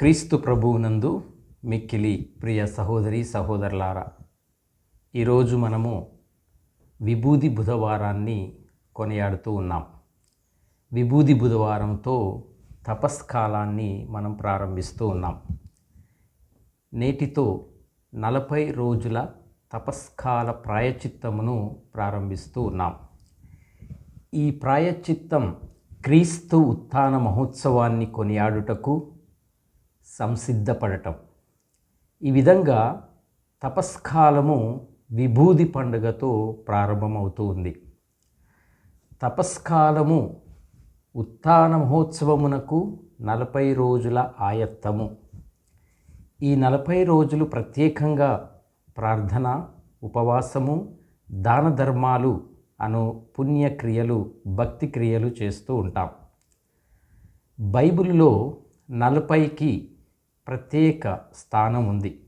క్రీస్తు ప్రభువునందు మిక్కిలి ప్రియ సహోదరి సహోదరులారా ఈరోజు మనము విభూది బుధవారాన్ని కొనియాడుతూ ఉన్నాం. విభూది బుధవారంతో తపస్కాలాన్ని మనం ప్రారంభిస్తూ ఉన్నాం. నేటితో నలభై రోజుల తపస్కాల ప్రాయచిత్తమును ప్రారంభిస్తూ ఉన్నాం. ఈ ప్రాయచిత్తం క్రీస్తు ఉత్థాన మహోత్సవాన్ని కొనియాడుటకు సంసిద్ధపడటం. ఈ విధంగా తపస్కాలము విభూది పండుగతో ప్రారంభమవుతూ ఉంది. తపస్కాలము ఉత్థాన మహోత్సవమునకు నలభై రోజుల ఆయత్తము. ఈ నలభై రోజులు ప్రత్యేకంగా ప్రార్థన ఉపవాసము దాన ధర్మాలు అను పుణ్యక్రియలు భక్తి క్రియలు చేస్తూ ఉంటాం. బైబిల్లో నలభైకి ప్రత్యేక స్థానం ఉంది.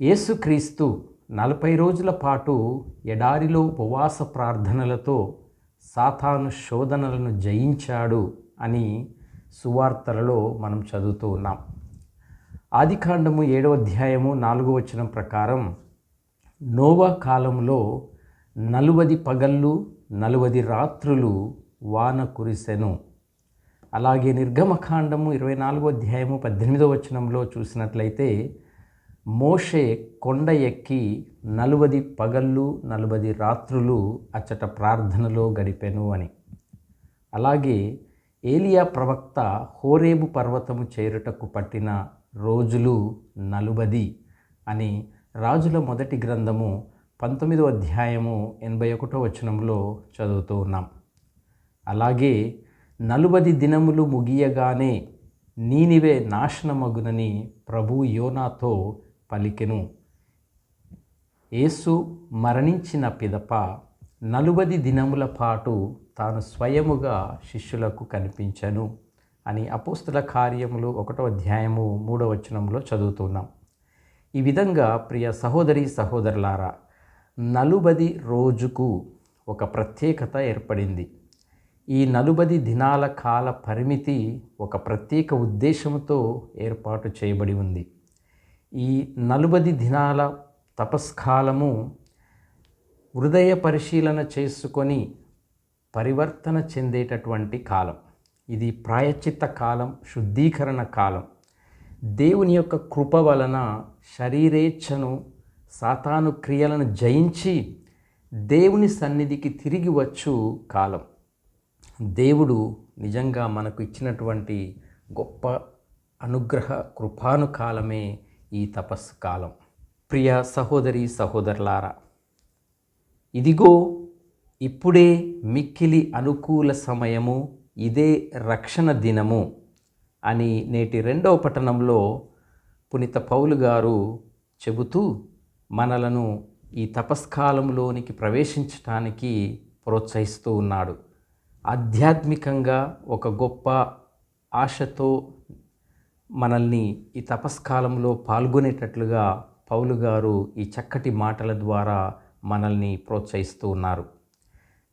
యేసుక్రీస్తు నలభై రోజుల పాటు ఎడారిలో ఉపవాస ప్రార్థనలతో సాతాను శోధనలను జయించాడు అని సువార్తలలో మనం చదువుతూ ఉన్నాం. ఆదికాండము ఏడవ అధ్యాయము నాలుగో వచనం ప్రకారం నోవా కాలంలో నలువది పగళ్ళు నలువది రాత్రులు వాన కురిసెను. అలాగే నిర్గమకాండము ఇరవై నాలుగో అధ్యాయము పద్దెనిమిదో వచనంలో చూసినట్లయితే మోషే కొండ ఎక్కి నలువది పగళ్ళు నలువది రాత్రులు అచ్చట ప్రార్థనలో గడిపెను అని. అలాగే ఏలియా ప్రవక్త హోరేబు పర్వతము చేరుటకు పట్టిన రోజులు నలుబది అని రాజుల మొదటి గ్రంథము పంతొమ్మిదో అధ్యాయము ఎనభై ఒకటో వచనంలో చదువుతూ ఉన్నాం. అలాగే నలుబది దినములు ముగియగానే నీనివే నాశనమగునని ప్రభు యోనాతో పలికెను. యేసు మరణించిన పిదప నలుబది దినముల పాటు తాను స్వయముగా శిష్యులకు కనిపించను అని అపోస్తుల కార్యములు ఒకటో అధ్యాయము మూడో వచనంలో చదువుతున్నాం. ఈ విధంగా ప్రియ సహోదరి సహోదరులారా నలుబది రోజుకు ఒక ప్రత్యేకత ఏర్పడింది. ఈ నలుబది దినాల కాల పరిమితి ఒక ప్రత్యేక ఉద్దేశంతో ఏర్పాటు చేయబడి ఉంది. ఈ నలుబది దినాల తపస్కాలము హృదయ పరిశీలన చేసుకొని పరివర్తన చెందేటటువంటి కాలం. ఇది ప్రాయచిత్త కాలం శుద్ధీకరణ కాలం. దేవుని యొక్క కృప వలన శరీరేచ్ఛను సాతాను క్రియలను జయించి దేవుని సన్నిధికి తిరిగి వచ్చు కాలం. దేవుడు నిజంగా మనకు ఇచ్చినటువంటి గొప్ప అనుగ్రహ కృపానుకాలమే ఈ తపస్సు కాలం. ప్రియ సహోదరి సహోదరులారా ఇదిగో ఇప్పుడే మిక్కిలి అనుకూల సమయము ఇదే రక్షణ దినము అని నేటి రెండవ పట్టణంలో పునీత పౌలు గారు చెబుతూ మనలను ఈ తపస్కాలంలోనికి ప్రవేశించటానికి ప్రోత్సహిస్తూ ఉన్నాడు. ఆధ్యాత్మికంగా ఒక గొప్ప ఆశతో మనల్ని ఈ తపస్కాలంలో పాల్గొనేటట్లుగా పౌలు గారు ఈ చక్కటి మాటల ద్వారా మనల్ని ప్రోత్సహిస్తూ ఉన్నారు.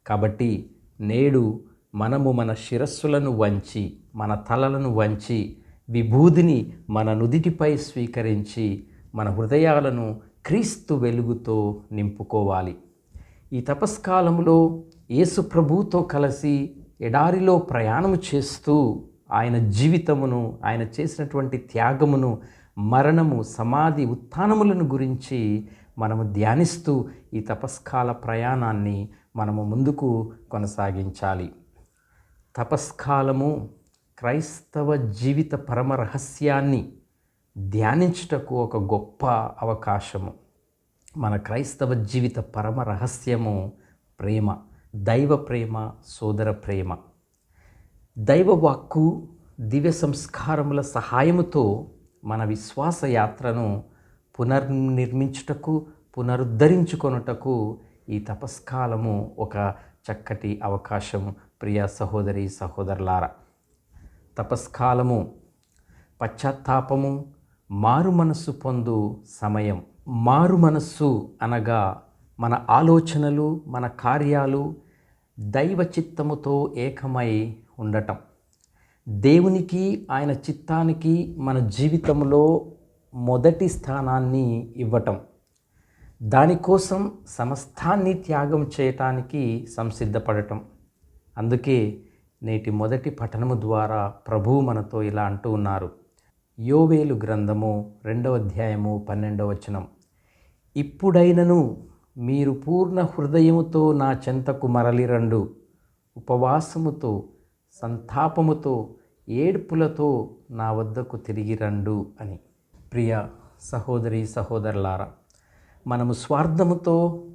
కాబట్టి నేడు మనము మన శిరస్సులను వంచి మన తలలను వంచి విభూదిని మన నుదిటిపై స్వీకరించి మన హృదయాలను క్రీస్తు వెలుగుతో నింపుకోవాలి. ఈ తపస్కాలంలో యేసు ప్రభుతో కలిసి ఎడారిలో ప్రయాణం చేస్తూ ఆయన జీవితమును ఆయన చేసినటువంటి త్యాగమును మరణము సమాధి ఉత్థానములను గురించి మనము ధ్యానిస్తూ ఈ తపస్కాల ప్రయాణాన్ని మనము ముందుకు కొనసాగించాలి. తపస్కాలము క్రైస్తవ జీవిత పరమ రహస్యాన్ని ధ్యానించుటకు ఒక గొప్ప అవకాశము. మన క్రైస్తవ జీవిత పరమ రహస్యము ప్రేమ. దైవ ప్రేమ సోదర ప్రేమ దైవవాక్కు దివ్య సంస్కారముల సహాయముతో మన విశ్వాస యాత్రను పునర్నిర్మించుటకు పునరుద్ధరించుకొనుటకు ఈ తపస్కాలము ఒక చక్కటి అవకాశం ప్రియ సహోదరి సహోదరులారా. తపస్కాలము పశ్చాత్తాపము మారు మనస్సు పొందు సమయం. మారు మనస్సు అనగా మన ఆలోచనలు మన కార్యాలు దైవ చిత్తముతో ఏకమై ఉండటం. దేవునికి ఆయన చిత్తానికి మన జీవితంలో మొదటి స్థానాన్ని ఇవ్వటం. దానికోసం సమస్తాన్ని త్యాగం చేయటానికి సంసిద్ధపడటం. అందుకే నేటి మొదటి పఠనము ద్వారా ప్రభువు మనతో ఇలా అంటూ ఉన్నారు. యోవేలు గ్రంథము రెండవ అధ్యాయము పన్నెండవ వచనం. ఇప్పుడైనను మీరు పూర్ణ హృదయముతో నా చెంతకు మరలిరండు. ఉపవాసముతో సంతాపముతో ఏడ్పులతో నా వద్దకు తిరిగి రండు అని. ప్రియ సహోదరి సహోదరులారా మనము స్వార్థముతో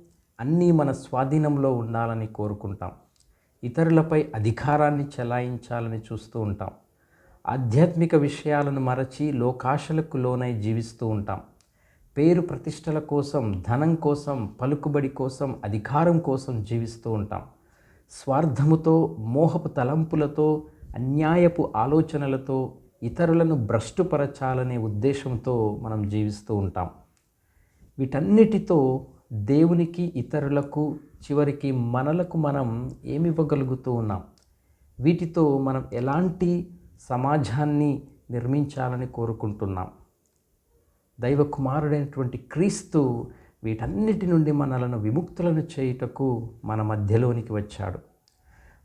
అన్నీ మన స్వాధీనంలో ఉండాలని కోరుకుంటాం. ఇతరులపై అధికారాన్ని చెలాయించాలని చూస్తూ ఉంటాం. ఆధ్యాత్మిక విషయాలను మరచి లోకాశలకు లోనై జీవిస్తూ ఉంటాం. పేరు ప్రతిష్టల కోసం ధనం కోసం పలుకుబడి కోసం అధికారం కోసం జీవిస్తూ ఉంటాం. స్వార్థముతో మోహపు తలంపులతో అన్యాయపు ఆలోచనలతో ఇతరులను భ్రష్టుపరచాలనే ఉద్దేశంతో మనం జీవిస్తూ ఉంటాం. వీటన్నిటితో దేవునికి ఇతరులకు చివరికి మనలకు మనం ఏమి ఇవ్వగలుగుతూ ఉన్నాం? వీటితో మనం ఎలాంటి సమాజాన్ని నిర్మించాలని కోరుకుంటున్నాం? దైవ కుమారుడైనటువంటి క్రీస్తు వీటన్నిటి నుండి మనలను విముక్తులను చేయుటకు మన మధ్యలోనికి వచ్చాడు.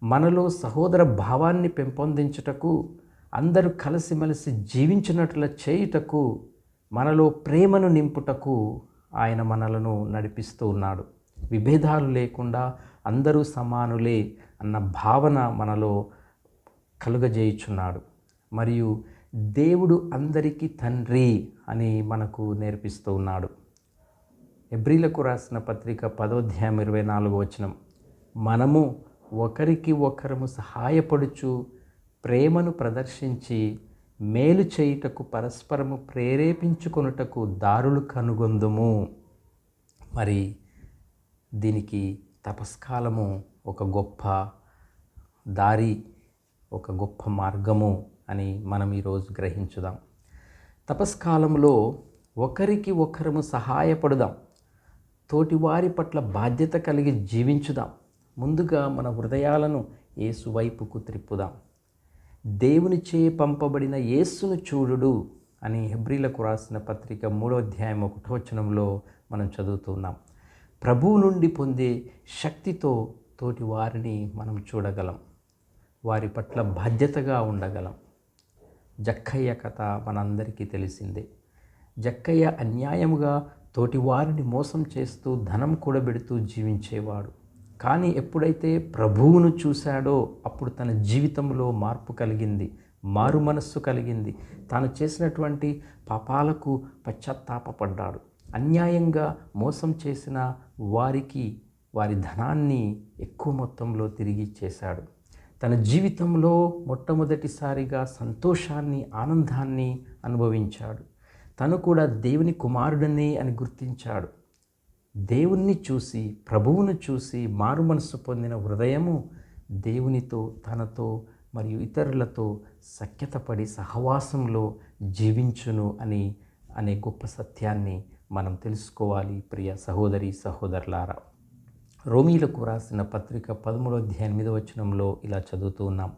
మనలో సహోదర భావాన్ని పెంపొందించుటకు అందరూ కలిసిమెలిసి జీవించినట్లు చేయుటకు మనలో ప్రేమను నింపుటకు ఆయన మనలను నడిపిస్తూ ఉన్నాడు. విభేదాలు లేకుండా అందరూ సమానులే అన్న భావన మనలో కలుగజేయుచున్నాడు. మరియు దేవుడు అందరికీ తండ్రి అని మనకు నేర్పిస్తూ ఉన్నాడు. ఎబ్రిలకు రాసిన పత్రిక పదోధ్యాయం ఇరవై నాలుగు వచనం. మనము ఒకరికి ఒకరము సహాయపడుచు ప్రేమను ప్రదర్శించి మేలు చేయుటకు పరస్పరము ప్రేరేపించుకొనుటకు దారులు కనుగొందుము. మరి దీనికి తపస్కాలము ఒక గొప్ప దారి ఒక గొప్ప మార్గము అని మనం ఈరోజు గ్రహించుదాం. తపస్కాలంలో ఒకరికి ఒకరము సహాయపడుదాం. తోటివారి పట్ల బాధ్యత కలిగి జీవించుదాం. ముందుగా మన హృదయాలను యేసు వైపుకు త్రిప్పుదాం. దేవునిచే పంపబడిన యేసును చూడుడు అని హెబ్రిలకు రాసిన పత్రిక మూడో అధ్యాయం ఒకటోచనంలో మనం చదువుతున్నాం. ప్రభువు నుండి పొందే శక్తితో తోటి వారిని మనం చూడగలం. వారి పట్ల బాధ్యతగా ఉండగలం. జక్కయ్య కథ మనందరికీ తెలిసిందే. జక్కయ్య అన్యాయముగా తోటివారిని మోసం చేస్తూ ధనం కూడబెడుతూ జీవించేవాడు. కానీ ఎప్పుడైతే ప్రభువును చూశాడో అప్పుడు తన జీవితంలో మార్పు కలిగింది మారు మనస్సు కలిగింది. తాను చేసినటువంటి పాపాలకు పశ్చాత్తాపడ్డాడు అన్యాయంగా మోసం చేసిన వారికి వారి ధనాన్ని ఎక్కువ మొత్తంలో తిరిగి ఇచ్చేశాడు. తన జీవితంలో మొట్టమొదటిసారిగా సంతోషాన్ని ఆనందాన్ని అనుభవించాడు. తను కూడా దేవుని కుమారుడనే అని గుర్తించాడు. దేవుణ్ణి చూసి ప్రభువును చూసి మారు మనస్సు పొందిన హృదయము దేవునితో తనతో మరియు ఇతరులతో సఖ్యతపడి సహవాసంలో జీవించును అని అనే గొప్ప సత్యాన్ని మనం తెలుసుకోవాలి. ప్రియ సహోదరి సహోదరులారా. రోమీలకు రాసిన పత్రిక పదమూడో అధ్యాయం మీద వచనంలో ఇలా చదువుతూ ఉన్నాం.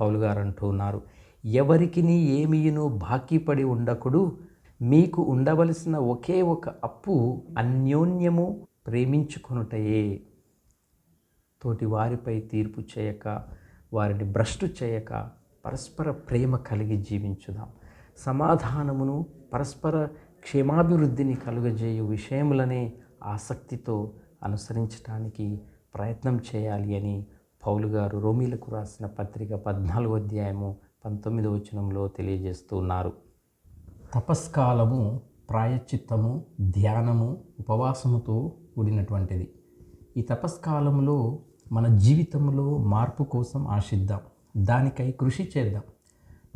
పౌలు గారు అంటూ ఉన్నారు ఎవరికి ఏమీను బాకీ పడి ఉండకుడు? మీకు ఉండవలసిన ఒకే ఒక అప్పు అన్యోన్యము ప్రేమించుకొనుటయే. తోటి వారిపై తీర్పు చేయక వారిని భ్రష్టు చేయక పరస్పర ప్రేమ కలిగి జీవించుదాం. సమాధానమును పరస్పర క్షేమాభివృద్ధిని కలుగజేయు విషయములనే ఆసక్తితో అనుసరించడానికి ప్రయత్నం చేయాలి అని పౌలు గారు రోమిలకు రాసిన పత్రిక పద్నాలుగు అధ్యాయము పంతొమ్మిది వచనంలో తెలియజేస్తూ ఉన్నారు. తపస్కాలము ప్రాయశ్చిత్తము ధ్యానము ఉపవాసముతో కూడినటువంటిది. ఈ తపస్కాలంలో మన జీవితంలో మార్పు కోసం ఆశిద్దాం. దానికై కృషి చేద్దాం.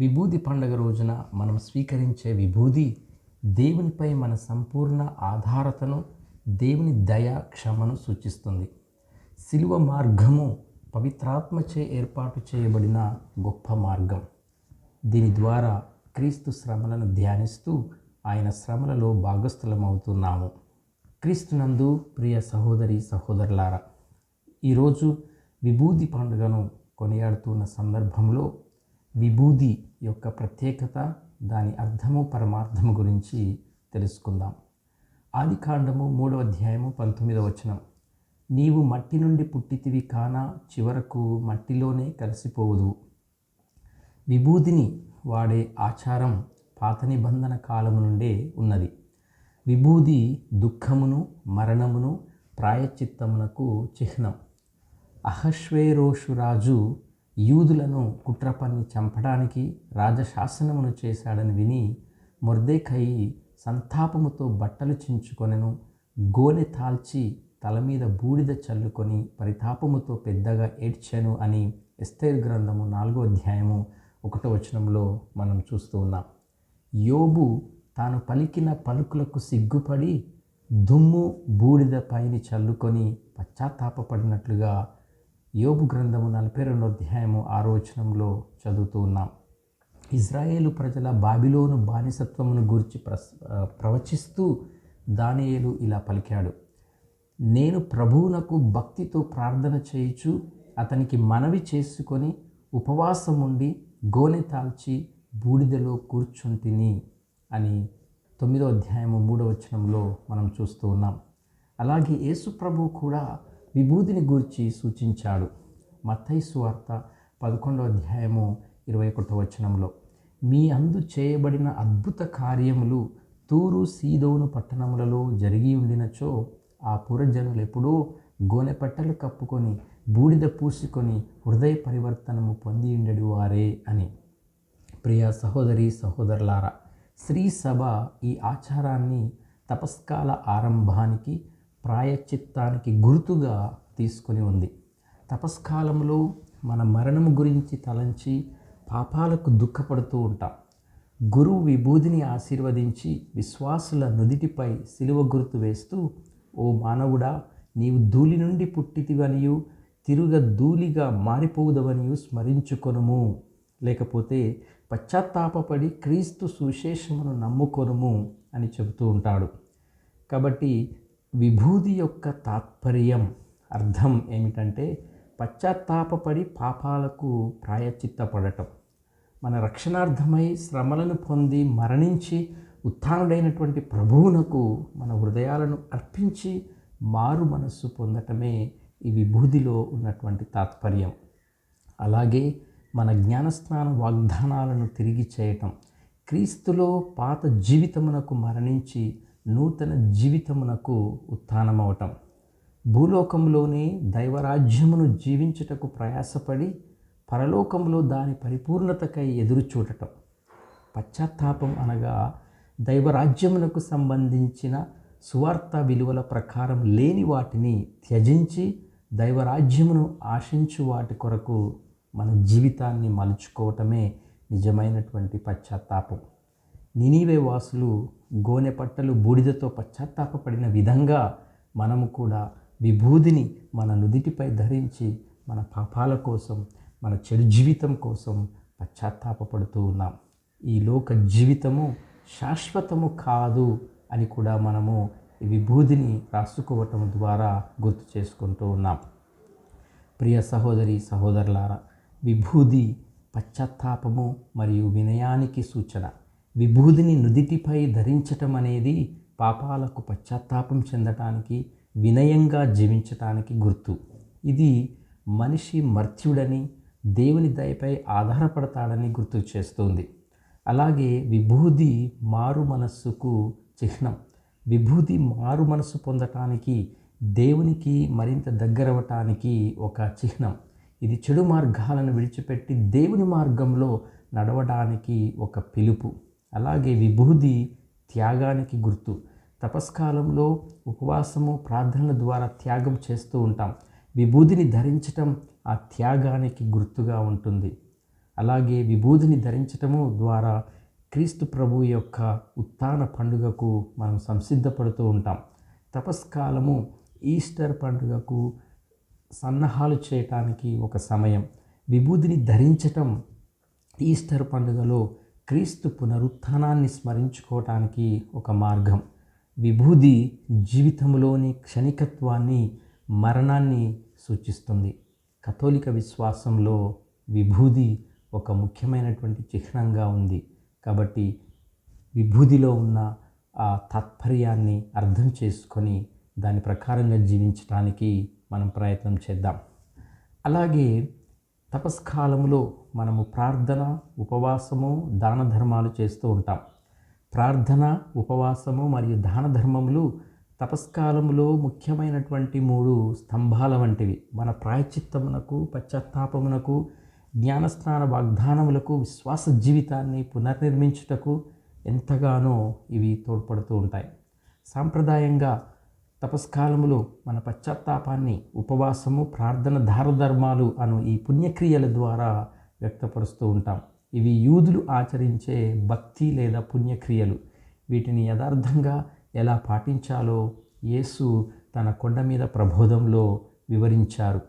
విభూది పండుగ రోజున మనం స్వీకరించే విభూది దేవునిపై మన సంపూర్ణ ఆధారతను దేవుని దయ క్షమను సూచిస్తుంది. శిలువ మార్గము పవిత్రాత్మచే ఏర్పాటు చేయబడిన గొప్ప మార్గం. దీని ద్వారా క్రీస్తు శ్రమలను ధ్యానిస్తూ ఆయన శ్రమలలో భాగస్థులమవుతున్నాము. క్రీస్తునందు ప్రియ సహోదరి సహోదరులారా ఈరోజు విభూది పండుగను కొనియాడుతున్న సందర్భంలో విభూది యొక్క ప్రత్యేకత దాని అర్థము పరమార్థము గురించి తెలుసుకుందాం. ఆది కాండము మూడవ అధ్యాయము పంతొమ్మిదవ వచనం. నీవు మట్టి నుండి పుట్టితివి కాన చివరకు మట్టిలోనే కలిసిపోవుదు విభూదిని వాడే ఆచారం పాత నిబంధన కాలము నుండే ఉన్నది. విభూది దుఃఖమును మరణమును ప్రాయచిత్తమునకు చిహ్నం. అహశ్వేరోషు రాజు యూదులను కుట్రపన్ని చంపడానికి రాజశాసనమును చేశాడని విని మొర్దేఖయి సంతాపముతో బట్టలు చించుకొనెను గోనె తాల్చి తల మీద బూడిద చల్లుకొని పరితాపముతో పెద్దగా ఏడ్చాను అని ఎస్తేర్ గ్రంథము నాలుగో అధ్యాయము ఒకటో వచనంలో మనం చూస్తూ ఉన్నాం. యోబు తాను పలికిన పలుకులకు సిగ్గుపడి దుమ్ము బూడిద పైని చల్లుకొని పశ్చాత్తాపపడినట్లుగా యోబు గ్రంథము నలభై రెండో అధ్యాయము ఆరో వచనంలో చదువుతూ ఉన్నాం. ఇజ్రాయేలు ప్రజల బాబిలోను బానిసత్వమును గురించి ప్రస్ ప్రవచిస్తూ దానియేలు ఇలా పలికాడు. నేను ప్రభువునకు భక్తితో ప్రార్థన చేయుచు అతనికి మనవి చేసుకొని ఉపవాసం ఉండి గోనె తాల్చి బూడిదలో కూర్చుంటిని అని తొమ్మిదో అధ్యాయము మూడో వచనంలో మనం చూస్తూ ఉన్నాం. అలాగే యేసు ప్రభు కూడా విభూతిని గూర్చి సూచించాడు. మత్తైసు వార్త పదకొండో అధ్యాయము ఇరవై ఒకటో వచనంలో. మీ అందు చేయబడిన అద్భుత కార్యములు తూరు సీదోను పట్టణములలో జరిగి ఉండినచో ఆ పురజనులు ఎప్పుడూ గోనెపట్టలు కప్పుకొని బూడిద పూసుకొని హృదయ పరివర్తనము పొంది ఉండడు వారే అని. ప్రియ సహోదరి సహోదరులారా శ్రీ సభ ఈ ఆచారాన్ని తపస్కాల ఆరంభానికి ప్రాయచిత్తానికి గుర్తుగా తీసుకొని ఉంది. తపస్కాలంలో మన మరణం గురించి తలంచి పాపాలకు దుఃఖపడుతూ ఉంటాం. గురువు విభూదిని ఆశీర్వదించి విశ్వాసుల నుదిటిపై సిలువ గుర్తు వేస్తూ ఓ మానవుడా నీవు ధూళి నుండి పుట్టితివనియు తిరుగ ధూళిగా మారిపోవుదవనియు స్మరించుకొనుము. లేకపోతే పశ్చాత్తాపడి క్రీస్తు సువిశేషమును నమ్ముకొనుము అని చెబుతూ ఉంటాడు. కాబట్టి విభూది యొక్క తాత్పర్యం అర్థం ఏమిటంటే పశ్చాత్తాపపడి పాపాలకు ప్రాయచిత్తపడటం మన రక్షణార్థమై శ్రమలను పొంది మరణించి ఉత్థానుడైనటువంటి ప్రభువునకు మన హృదయాలను అర్పించి మారు మనస్సు పొందటమే ఈ విభూదిలో ఉన్నటువంటి తాత్పర్యం. అలాగే మన జ్ఞానస్నాన వాగ్దానాలను తిరిగి చేయటం క్రీస్తులో పాత జీవితమునకు మరణించి నూతన జీవితమునకు ఉత్థానమవటం భూలోకంలోనే దైవరాజ్యమును జీవించుటకు ప్రయాసపడి పరలోకంలో దాని పరిపూర్ణతకై ఎదురు చూడటం. పశ్చాత్తాపం అనగా దైవరాజ్యమునకు సంబంధించిన సువార్త విలువల ప్రకారం లేని వాటిని త్యజించి దైవరాజ్యమును ఆశించు వాటి కొరకు మన జీవితాన్ని మలుచుకోవటమే నిజమైనటువంటి పశ్చాత్తాపం. నినీవే వాసులు గోనె పట్టలు బూడిదతో పశ్చాత్తాపపడిన విధంగా మనము కూడా విభూదిని మన నుదిటిపై ధరించి మన పాపాల కోసం మన చెడు జీవితం కోసం పశ్చాత్తాపపడుతూ ఉన్నాం. ఈ లోక జీవితము శాశ్వతము కాదు అని కూడా మనము విభూదిని రాసుకోవటం ద్వారా గుర్తు చేసుకుంటూ ఉన్నాం. ప్రియ సహోదరి సహోదరులారా విభూది పశ్చాత్తాపము మరియు వినయానికి సూచన. విభూదిని నుదిటిపై ధరించటం అనేది పాపాలకు పశ్చాత్తాపం చెందటానికి వినయంగా జీవించటానికి గుర్తు. ఇది మనిషి మర్త్యుడని దేవుని దయపై ఆధారపడతాడని గుర్తు చేస్తుంది. అలాగే విభూది మారు మనస్సుకు చిహ్నం. విభూది మారు మనస్సు పొందటానికి దేవునికి మరింత దగ్గరవటానికి ఒక చిహ్నం. ఇది చెడు మార్గాలను విడిచిపెట్టి దేవుని మార్గంలో నడవడానికి ఒక పిలుపు. అలాగే విభూది త్యాగానికి గుర్తు. తపస్కాలంలో ఉపవాసము ప్రార్థనల ద్వారా త్యాగం చేస్తూ ఉంటాం. విభూదిని ధరించటం ఆ త్యాగానికి గుర్తుగా ఉంటుంది. అలాగే విభూదిని ధరించటము ద్వారా క్రీస్తు ప్రభు యొక్క ఉత్థాన పండుగకు మనం సంసిద్ధపడుతూ ఉంటాం. తపస్కాలము ఈస్టర్ పండుగకు సన్నాహాలు చేయటానికి ఒక సమయం. విభూదిని ధరించటం ఈస్టర్ పండుగలో క్రీస్తు పునరుత్థానాన్ని స్మరించుకోవటానికి ఒక మార్గం. విభూది జీవితంలోని క్షణికత్వాన్ని మరణాన్ని సూచిస్తుంది. కథోలిక విశ్వాసంలో విభూది ఒక ముఖ్యమైనటువంటి చిహ్నంగా ఉంది. కాబట్టి విభూదిలో ఉన్న ఆ తాత్పర్యాన్ని అర్థం చేసుకొని దాని ప్రకారంగా జీవించడానికి మనం ప్రయత్నం చేద్దాం. అలాగే తపస్కాలంలో మనము ప్రార్థన ఉపవాసము దాన ధర్మాలు చేస్తూ ఉంటాం. ప్రార్థన ఉపవాసము మరియు దాన ధర్మములు తపస్కాలములో ముఖ్యమైనటువంటి మూడు స్తంభాల వంటివి. మన ప్రాయచిత్తమునకు పశ్చాత్తాపమునకు జ్ఞానస్నాన వాగ్దానములకు విశ్వాస జీవితాన్ని పునర్నిర్మించుటకు ఎంతగానో ఇవి తోడ్పడుతూ ఉంటాయి. సాంప్రదాయంగా తపస్కాలములో మన పశ్చాత్తాపాన్ని ఉపవాసము ప్రార్థన ధారధర్మాలు అను ఈ పుణ్యక్రియల ద్వారా వ్యక్తపరుస్తూ ఉంటాం. ఇవి యూదులు ఆచరించే భక్తి లేదా పుణ్యక్రియలు. వీటిని యథార్థంగా ఎలా పాటించాలో యేసు తన కొండ మీద ప్రబోధంలో వివరించారు.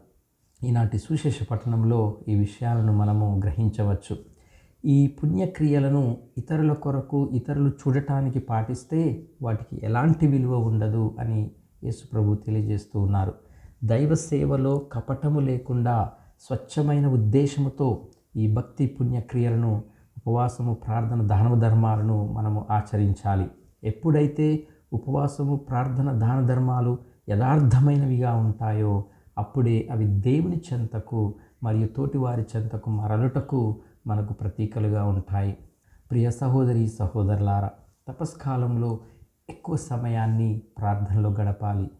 ఈనాటి సుశేష పట్టణంలో ఈ విషయాలను మనము గ్రహించవచ్చు. ఈ పుణ్యక్రియలను ఇతరుల కొరకు ఇతరులు చూడటానికి పాటిస్తే వాటికి ఎలాంటి విలువ ఉండదు అని యేసు ప్రభు తెలియజేస్తూ ఉన్నారు. దైవ సేవలో కపటము లేకుండా స్వచ్ఛమైన ఉద్దేశముతో ఈ భక్తి పుణ్యక్రియలను ఉపవాసము ప్రార్థన దానవ ధర్మాలను మనము ఆచరించాలి. ఎప్పుడైతే ఉపవాసము ప్రార్థన దాన ధర్మాలు యథార్థమైనవిగా ఉంటాయో అప్పుడే అవి దేవుని చెంతకు మరియు తోటివారి చెంతకు మరలుటకు మనకు ప్రతీకలుగా ఉంటాయి. ప్రియ సహోదరి సహోదరులారా తపస్కాలంలో ఎక్కువ సమయాన్ని ప్రార్థనలో గడపాలి.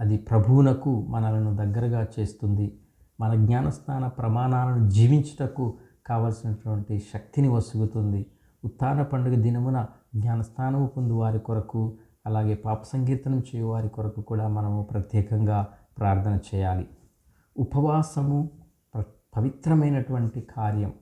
అది ప్రభువునకు మనలను దగ్గరగా చేస్తుంది. మన జ్ఞానస్నాన ప్రమాణాలను జీవించుటకు కావలసినటువంటి శక్తిని వసుగుతుంది. ఉత్తాన పండుగ దినమున జ్ఞానస్నానము పొందు వారి కొరకు అలాగే పాప సంకీర్తనం చేయు వారి కొరకు కూడా మనము ప్రత్యేకంగా ప్రార్థన చేయాలి. ఉపవాసము పవిత్రమైనటువంటి కార్యం.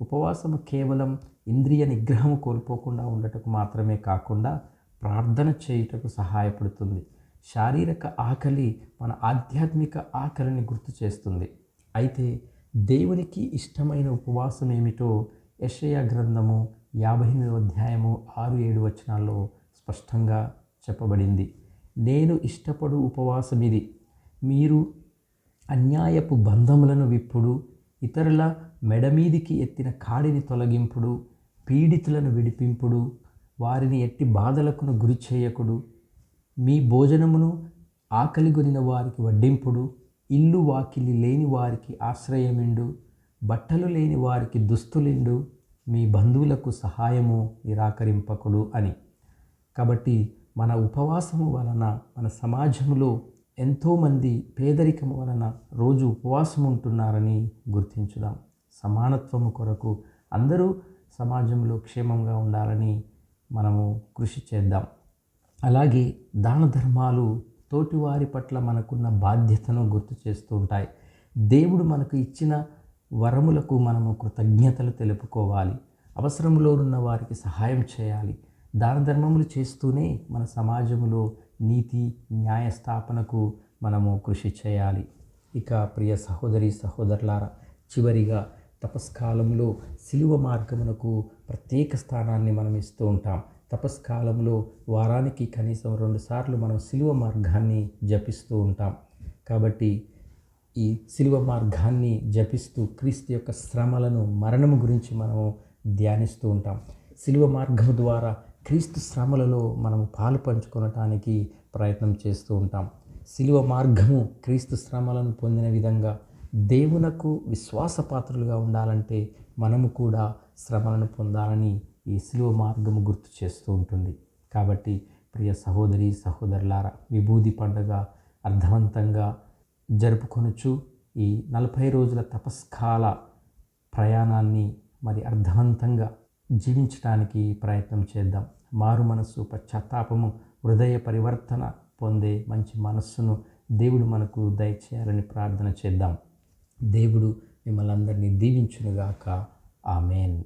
ఉపవాసము కేవలం ఇంద్రియ నిగ్రహము కోల్పోకుండా ఉండటకు మాత్రమే కాకుండా ప్రార్థన చేయుటకు సహాయపడుతుంది. శారీరక ఆకలి మన ఆధ్యాత్మిక ఆకలిని గుర్తు చేస్తుంది. అయితే దేవునికి ఇష్టమైన ఉపవాసం ఏమిటో యషయ గ్రంథము యాభై ఎనిమిది అధ్యాయము ఆరు ఏడు వచనాల్లో స్పష్టంగా చెప్పబడింది. నేను ఇష్టపడు ఉపవాసం ఇది. మీరు అన్యాయపు బంధములను విప్పుడు ఇతరుల మెడమీదికి ఎత్తిన కాడిని తొలగింపుడు పీడితులను విడిపింపుడు వారిని ఎట్టి బాధలకును గురి చేయకుడు మీ భోజనమును ఆకలిగొనిన వారికి వడ్డింపుడు ఇల్లు వాకిలి లేని వారికి ఆశ్రయమిండు బట్టలు లేని వారికి దుస్తులిండు మీ బంధువులకు సహాయము నిరాకరింపకుడు అని. కాబట్టి మన ఉపవాసము వలన మన సమాజంలో ఎంతోమంది పేదరికం వలన రోజు ఉపవాసం ఉంటున్నారని గుర్తించుదాం. సమానత్వము కొరకు అందరూ సమాజంలో క్షేమంగా ఉండాలని మనము కృషి చేద్దాం. అలాగే దాన ధర్మాలు తోటివారి పట్ల మనకున్న బాధ్యతను గుర్తు చేస్తూ ఉంటాయి. దేవుడు మనకు ఇచ్చిన వరములకు మనము కృతజ్ఞతలు తెలుపుకోవాలి. అవసరంలో ఉన్న వారికి సహాయం చేయాలి. దాన ధర్మములు చేస్తూనే మన సమాజంలో నీతి న్యాయ స్థాపనకు మనము కృషి చేయాలి. ఇక ప్రియ సహోదరి సహోదరులారా చివరిగా తపస్కాలంలో సిలువ మార్గమునకు ప్రత్యేక స్థానాన్ని మనం ఇస్తూ ఉంటాం. తపస్కాలంలో వారానికి కనీసం రెండుసార్లు మనం సిలువ మార్గాన్ని జపిస్తూ ఉంటాం. కాబట్టి ఈ సిలువ మార్గాన్ని జపిస్తూ క్రీస్తు యొక్క శ్రమలను మరణము గురించి మనము ధ్యానిస్తూ ఉంటాం. సిలువ మార్గం ద్వారా క్రీస్తు శ్రమలలో మనము పాలు పంచుకొనటానికి ప్రయత్నం చేస్తూ ఉంటాం. సిలువ మార్గము క్రీస్తు శ్రమలను పొందిన విధంగా దేవునకు విశ్వాసపాత్రులుగా ఉండాలంటే మనము కూడా శ్రమలను పొందాలని ఈ సిలువ మార్గము గుర్తు చేస్తూ ఉంటుంది. కాబట్టి ప్రియ సహోదరి సహోదరులారా విభూది పండుగ అర్థవంతంగా జరుపుకొనుచు ఈ నలభై రోజుల తపస్కాల ప్రయాణాన్ని మరి అర్థవంతంగా జీవించడానికి ప్రయత్నం చేద్దాం. మారు మనస్సు పశ్చాత్తాపము హృదయ పరివర్తన పొందే మంచి మనస్సును దేవుడు మనకు దయచేయాలని ప్రార్థన చేద్దాం. దేవుడు మిమ్మల్ని అందరినీ దీవించునుగాక. ఆమెన్.